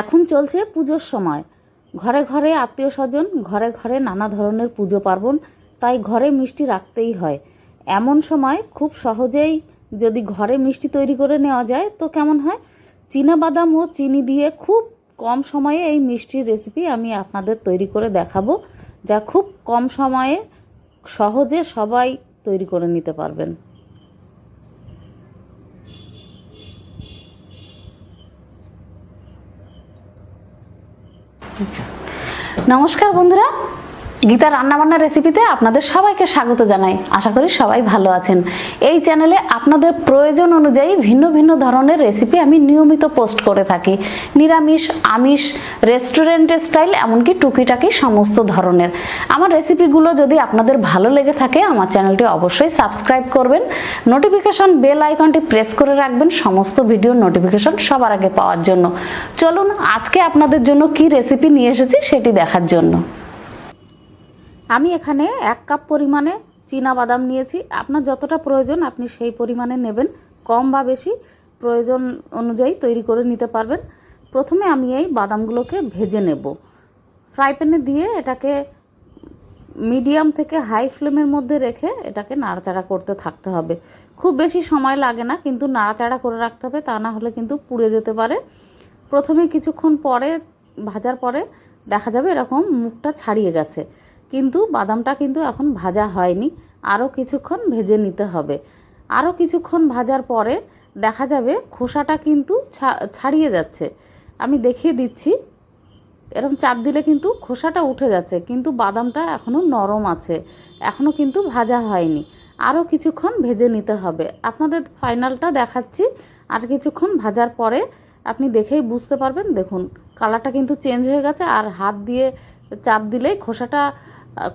এখন চলছে পুজোর সময়। ঘরে ঘরে আত্মীয় স্বজন, ঘরে ঘরে নানা ধরনের পুজো পার্বণ, তাই ঘরে মিষ্টি রাখতেই হয়। এমন সময় খুব সহজেই যদি ঘরে মিষ্টি তৈরি করে নেওয়া যায়, তো কেমন হয়? বাদাম ও চিনি দিয়ে খুব কম সময়ে এই মিষ্টির রেসিপি আমি আপনাদের তৈরি করে দেখাবো, যা খুব কম সময়ে সহজে সবাই তৈরি করে নিতে পারবেন। নমস্কার বন্ধুরা। গীতা রান্নাবান্না রেসিপিতে আপনাদের সবাইকে স্বাগত জানাই। আশা করি সবাই ভালো আছেন। এই চ্যানেলে আপনাদের প্রয়োজন অনুযায়ী ভিন্ন ভিন্ন ধরনের রেসিপি আমি নিয়মিত পোস্ট করে থাকি। নিরামিষ, আমিষ রেস্টুরেন্টের স্টাইল এমনকি টুকিটাকি সমস্ত ধরনের। আমার রেসিপিগুলো যদি আপনাদের ভালো লেগে থাকে, আমার চ্যানেলটি অবশ্যই সাবস্ক্রাইব করবেন। নোটিফিকেশন বেল আইকনটি প্রেস করে রাখবেন, সমস্ত ভিডিও নোটিফিকেশন সবার আগে পাওয়ার জন্য। চলুন, আজকে আপনাদের জন্য কি রেসিপি নিয়ে এসেছি সেটি দেখার জন্য। আমি এখানে এক কাপ পরিমাণে চীনা বাদাম নিয়েছি। আপনার যতটা প্রয়োজন, আপনি সেই পরিমাণে নেবেন। কম বা বেশি প্রয়োজন অনুযায়ী তৈরি করে নিতে পারবেন। প্রথমে আমি এই বাদামগুলোকে ভেজে নেব। ফ্রাই প্যানে দিয়ে এটাকে মিডিয়াম থেকে হাই ফ্লেমের মধ্যে রেখে এটাকে নাড়াচাড়া করতে থাকতে হবে। খুব বেশি সময় লাগে না, কিন্তু নাড়াচাড়া করে রাখতে হবে, তা না হলে কিন্তু পুড়ে যেতে পারে। প্রথমে কিছুক্ষণ পরে, ভাজার পরে দেখা যাবে এরকম মুখটা ছাড়িয়ে গেছে। কিন্তু বাদামটা কিন্তু এখন ভাজা হয়নি। আরও কিছুক্ষণ ভেজে নিতে হবে। আরও কিছুক্ষণ ভাজার পরে দেখা যাবে খোসাটা কিন্তু ছাড়িয়ে যাচ্ছে। আমি দেখিয়ে দিচ্ছি। এরকম চাপ দিলে কিন্তু খোসাটা উঠে যাচ্ছে, কিন্তু বাদামটা এখনও নরম আছে। এখনও কিন্তু ভাজা হয়নি। আরও কিছুক্ষণ ভেজে নিতে হবে। আপনাদের ফাইনালটা দেখাচ্ছি। আর কিছুক্ষণ ভাজার পরে আপনি দেখেই বুঝতে পারবেন। দেখুন, কালারটা কিন্তু চেঞ্জ হয়ে গেছে। আর হাত দিয়ে চাপ দিলেই খোসাটা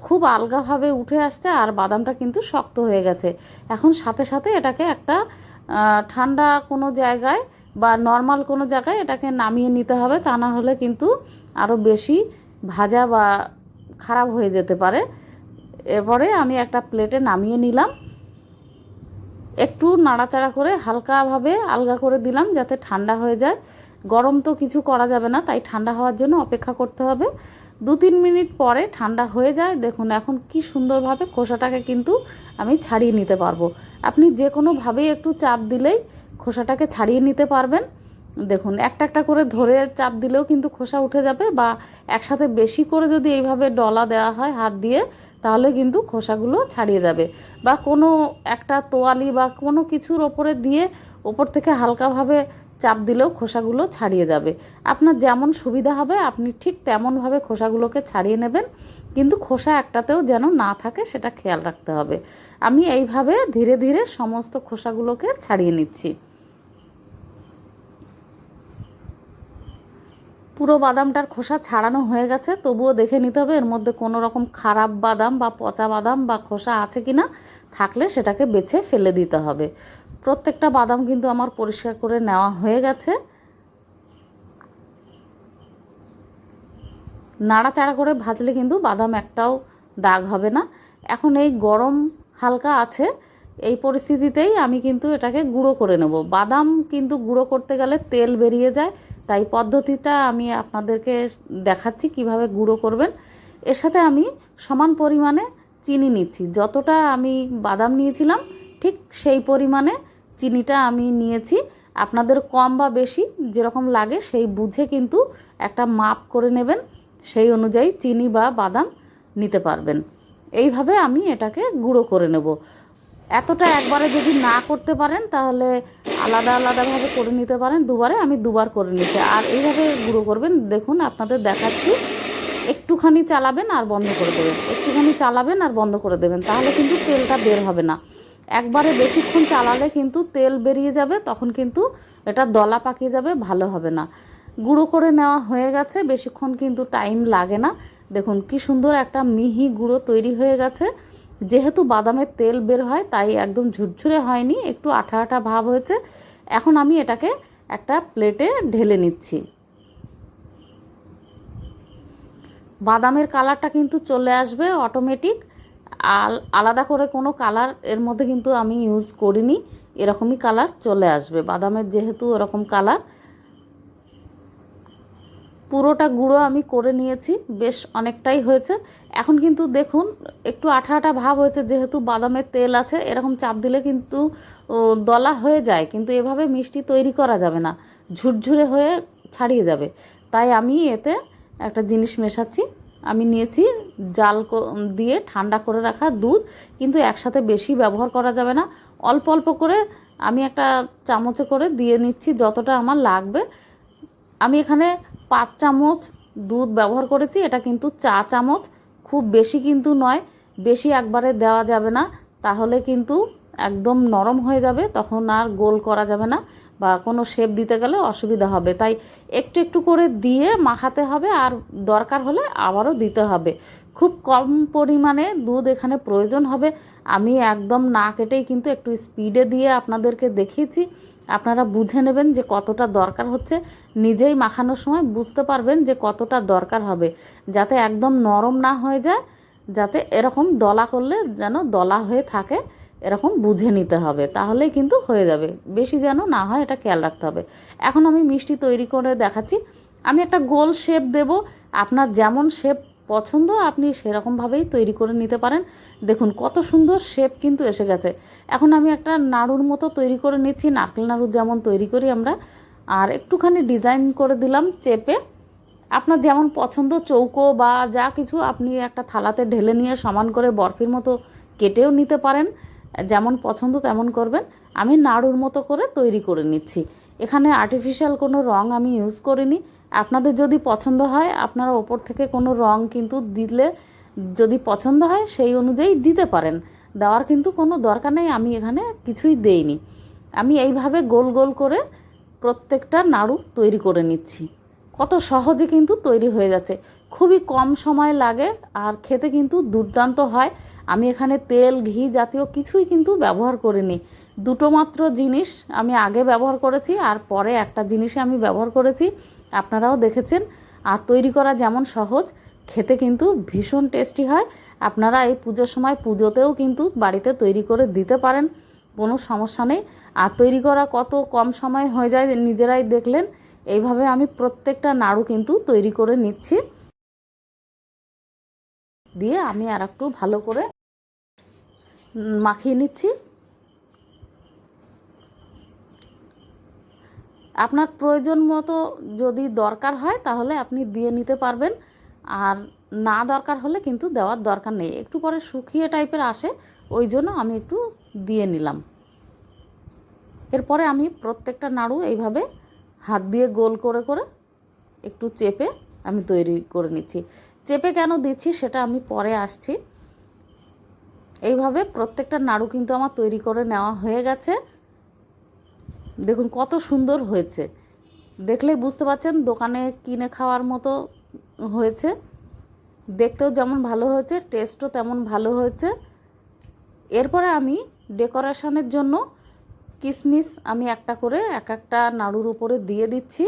খুব আলগাভাবে উঠে আসছে আর বাদামটা কিন্তু শক্ত হয়ে গেছে। এখন সাথে সাথে এটাকে একটা ঠান্ডা কোনো জায়গায় বা নর্মাল কোনো জায়গায় এটাকে নামিয়ে নিতে হবে। তা না হলে কিন্তু আরও বেশি ভাজা বা খারাপ হয়ে যেতে পারে। এরপরে আমি একটা প্লেটে নামিয়ে নিলাম। একটু নাড়াচাড়া করে হালকাভাবে আলগা করে দিলাম যাতে ঠান্ডা হয়ে যায়। গরম তো কিছু করা যাবে না, তাই ঠান্ডা হওয়ার জন্য অপেক্ষা করতে হবে। দু তিন মিনিট পরে ঠান্ডা হয়ে যায়, দেখুন এখন কি সুন্দরভাবে খোসাটাকে কিন্তু আমি ছাড়িয়ে নিতে পারব। আপনি যে কোনোভাবেই একটু চাপ দিলেই খোসাটাকে ছাড়িয়ে নিতে পারবেন। দেখুন, একটা একটা করে ধরে চাপ দিলেও কিন্তু খোসা উঠে যাবে বা একসাথে বেশি করে যদি এইভাবে ডলা দেওয়া হয় হাত দিয়ে, তাহলে কিন্তু খোসাগুলো ছাড়িয়ে যাবে। বা কোনো একটা তোয়ালি বা কোনো কিছুর ওপরে দিয়ে ওপর থেকে হালকাভাবে চাপ দিলেও খোসাগুলো ছাড়িয়ে যাবে। আপনার যেমন সুবিধা হবে, আপনি ঠিক তেমনভাবে খোসাগুলোকে ছাড়িয়ে নেবেন। কিন্তু খোসা একটাতেও যেন না থাকে, সেটা খেয়াল রাখতে হবে। আমি এইভাবে ধীরে ধীরে সমস্ত খোসাগুলোকে ছাড়িয়ে নিচ্ছি। পুরো বাদামটার খোসা ছাড়ানো হয়ে গেছে, তবুও দেখে নিতে হবে এর মধ্যে কোনো রকম খারাপ বাদাম বা পচা বাদাম বা খোসা আছে কি না থাকলে সেটাকে বেছে ফেলে দিতে হবে। প্রত্যেকটা বাদাম কিন্তু আমার পরিষ্কার করে নেওয়া হয়ে গেছে। নাড়াচাড়া করে ভাজলে কিন্তু বাদাম একটাও দাগ হবে না। এখন এই গরম হালকা আছে, এই পরিস্থিতিতেই আমি কিন্তু এটাকে গুঁড়ো করে নেব। বাদাম কিন্তু গুঁড়ো করতে গেলে তেল বেরিয়ে যায়, তাই পদ্ধতিটা আমি আপনাদেরকে দেখাচ্ছি কীভাবে গুঁড়ো করবেন। এর সাথে আমি সমান পরিমাণে চিনি নিচ্ছি। যতটা আমি বাদাম নিয়েছিলাম, ঠিক সেই পরিমাণে চিনিটা আমি নিয়েছি। আপনাদের কম বা বেশি যেরকম লাগে সেই বুঝে কিন্তু একটা মাপ করে নেবেন। সেই অনুযায়ী চিনি বা বাদাম নিতে পারবেন। এইভাবে আমি এটাকে গুঁড়ো করে নেব। এতটা একবারে যদি না করতে পারেন তাহলে আলাদা আলাদাভাবে করে নিতে পারেন। দুবারে আমি দুবার করে নিচ্ছি আর এইভাবে গুঁড়ো করবেন। দেখুন, আপনাদের দেখাচ্ছি। একটুখানি চালাবেন আর বন্ধ করে দেবেন। একটুখানি চালাবেন আর বন্ধ করে দেবেন। তাহলে কিন্তু তেলটা বের হবে না। একবারে বেশিক্ষণ চালালে কিন্তু তেল বেরিয়ে যাবে, তখন কিন্তু এটা দলা পাকিয়ে যাবে, ভালো হবে না। গুঁড়ো করে নেওয়া হয়ে গেছে, বেশিক্ষণ কিন্তু টাইম লাগে না। দেখুন কি সুন্দর একটা মিহি গুঁড়ো তৈরি হয়ে গেছে। যেহেতু বাদামের তেল বের হয়, তাই একদম ঝুরঝুরে হয়নি, একটু আঠা আঠা ভাব হয়েছে। এখন আমি এটাকে একটা প্লেটে ঢেলে নিচ্ছি। বাদামের কালারটা কিন্তু চলে আসবে অটোমেটিক আল, আলাদা করে কোনো কালারের মধ্যে কিন্তু আমি ইউজ করিনি। এরকমই কালার চলে আসবে। বাদামের যেহেতু এরকম কালার পুরোটা গুঁড়ো আমি করে নিয়েছি। বেশ অনেকটাই হয়েছে। এখন কিন্তু দেখুন, একটু আঠা আঠা ভাব হয়েছে। যেহেতু বাদামের তেল আছে, এরকম চাপ দিলে কিন্তু দলা হয়ে যায়। কিন্তু এভাবে মিষ্টি তৈরি করা যাবে না। ঝুরঝুরে হয়ে ছাড়িয়ে যাবে। তাই আমি এতে একটা জিনিস মেশাচ্ছি। আমি নিয়েছি জাল দিয়ে ঠান্ডা করে রাখা দুধ, কিন্তু একসাথে বেশি ব্যবহার করা যাবে না। অল্প অল্প করে আমি একটা চামচে করে দিয়ে নিচ্ছি যতটা আমার লাগবে। আমি এখানে পাঁচ চামচ দুধ ব্যবহার করেছি, এটা কিন্তু চা চামচ, খুব বেশি কিন্তু নয়, বেশি একবারে দেওয়া যাবে না, তাহলে কিন্তু একদম নরম হয়ে যাবে, তখন আর গোল করা যাবে না। বা কোনো শেপ দিতে গেলে অসুবিধা হবে। তাই একটু একটু করে দিয়ে মাখাতে হবে আর দরকার হলে আবারও দিতে হবে। খুব কম পরিমাণে দুধ এখানে প্রয়োজন হবে। আমি একদম না কেটেই কিন্তু একটু স্পিডে দিয়ে আপনাদেরকে দেখিয়েছি। আপনারা বুঝে নেবেন যে কতটা দরকার হচ্ছে। নিজেই মাখানোর সময় বুঝতে পারবেন যে কতটা দরকার হবে। যাতে একদম নরম না হয়ে যায়, যাতে এরকম দলা করলে যেন দলা হয়ে থাকে। এরকম বুঝে নিতে হবে তাহলেই কিন্তু হয়ে যাবে। বেশি যেন না হয় এটা খেয়াল রাখতে হবে। এখন আমি মিষ্টি তৈরি করে দেখাচ্ছি। আমি একটা গোল শেপ দেব। আপনার যেমন শেপ পছন্দ, আপনি সেরকমভাবেই তৈরি করে নিতে পারেন। দেখুন, কত সুন্দর শেপ কিন্তু এসে গেছে। এখন আমি একটা নাড়ুর মতো তৈরি করে নিচ্ছি, নারকেল নাড়ু যেমন তৈরি করি আমরা। আর একটুখানি ডিজাইন করে দিলাম চেপে। আপনার যেমন পছন্দ, চৌকো বা যা কিছু আপনি একটা থালাতে ঢেলে নিয়ে সমান করে বরফির মতো কেটেও নিতে পারেন। যেমন পছন্দ তেমন করবেন। আমি নাড়ুর মতো করে তৈরি করে নিচ্ছি। এখানে আর্টিফিশিয়াল কোনো রং আমি ইউজ করিনি। আপনাদের যদি পছন্দ হয়, আপনারা ওপর থেকে কোনো রং কিন্তু দিলে যদি পছন্দ হয়, সেই অনুযায়ী দিতে পারেন। দেওয়ার কিন্তু কোনো দরকার নেই, আমি এখানে কিছুই দেইনি। আমি এইভাবে গোল গোল করে প্রত্যেকটা নাড়ু তৈরি করে নিচ্ছি। কত সহজে কিন্তু তৈরি হয়ে যাচ্ছে। খুবই কম সময় লাগে আর খেতে কিন্তু দুর্দান্ত হয়। আমি এখানে তেল, ঘি জাতীয় কিছুই কিন্তু ব্যবহার করিনি। দুটো মাত্র জিনিস আমি আগে ব্যবহার করেছি আর পরে একটা জিনিসে আমি ব্যবহার করেছি। আপনারাও দেখেছেন। আর তৈরি করা যেমন সহজ, খেতে কিন্তু ভীষণ টেস্টি হয়। আপনারা এই পুজোর সময় পুজোতেও কিন্তু বাড়িতে তৈরি করে দিতে পারেন, কোনো সমস্যা নেই। আর তৈরি করা কত কম সময় হয়ে যায় নিজেরাই দেখলেন, এইভাবে আমি প্রত্যেকটা নাড়ু কিন্তু তৈরি করে নিচ্ছি। দিয়ে আমি আর একটু ভালো করে মাখিয়ে নিচ্ছি। আপনার প্রয়োজন মতো যদি দরকার হয়, তাহলে আপনি দিয়ে নিতে পারবেন। আর না দরকার হলে কিন্তু দেওয়ার দরকার নেই। একটু পরে শুকিয়ে টাইপের আসে, ওই জন্য আমি একটু দিয়ে নিলাম। এরপরে আমি প্রত্যেকটা নাড়ু এইভাবে হাত দিয়ে গোল করে করে একটু চেপে আমি তৈরি করে নিচ্ছি। চেপে কেন দিচ্ছি সেটা আমি পরে আসছি। এইভাবে প্রত্যেকটা নাড়ু কিন্তু আমার তৈরি করে নেওয়া হয়ে গেছে। দেখুন কত সুন্দর হয়েছে। দেখলেই বুঝতে পারছেন দোকানে কিনে খাওয়ার মতো হয়েছে। দেখতেও যেমন ভালো হয়েছে, টেস্টও তেমন ভালো হয়েছে। এরপরে আমি ডেকোরেশনের জন্য কিশমিশ আমি একটা করে এক একটা নাড়ুর উপরে দিয়ে দিচ্ছি।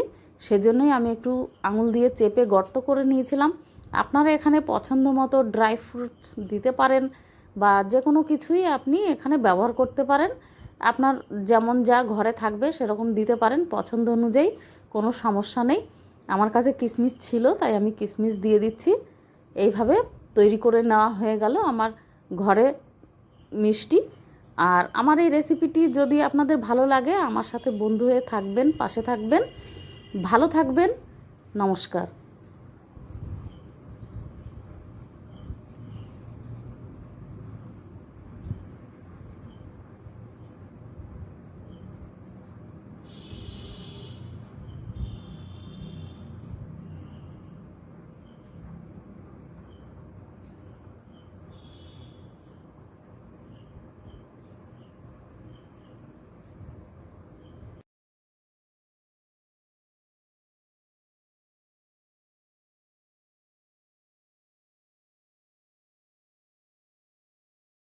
সেজন্যই আমি একটু আঙুল দিয়ে চেপে গর্ত করে নিয়েছিলাম। আপনারা এখানে পছন্দ মতো ড্রাই ফ্রুটস দিতে পারেন। বা যে কোনো কিছুই আপনি এখানে ব্যবহার করতে পারেন। আপনার যেমন যা ঘরে থাকবে সেরকম দিতে পারেন। পছন্দ অনুযায়ী কোনো সমস্যা নেই। আমার কাছে কিশমিশ ছিল, তাই আমি কিশমিশ দিয়ে দিচ্ছি। এইভাবে তৈরি করে নেওয়া হয়ে গেল আমার ঘরে মিষ্টি। আর আমার এই রেসিপিটি যদি আপনাদের ভালো লাগে, আমার সাথে বন্ধু হয়ে থাকবেন, পাশে থাকবেন। ভালো থাকবেন। নমস্কার।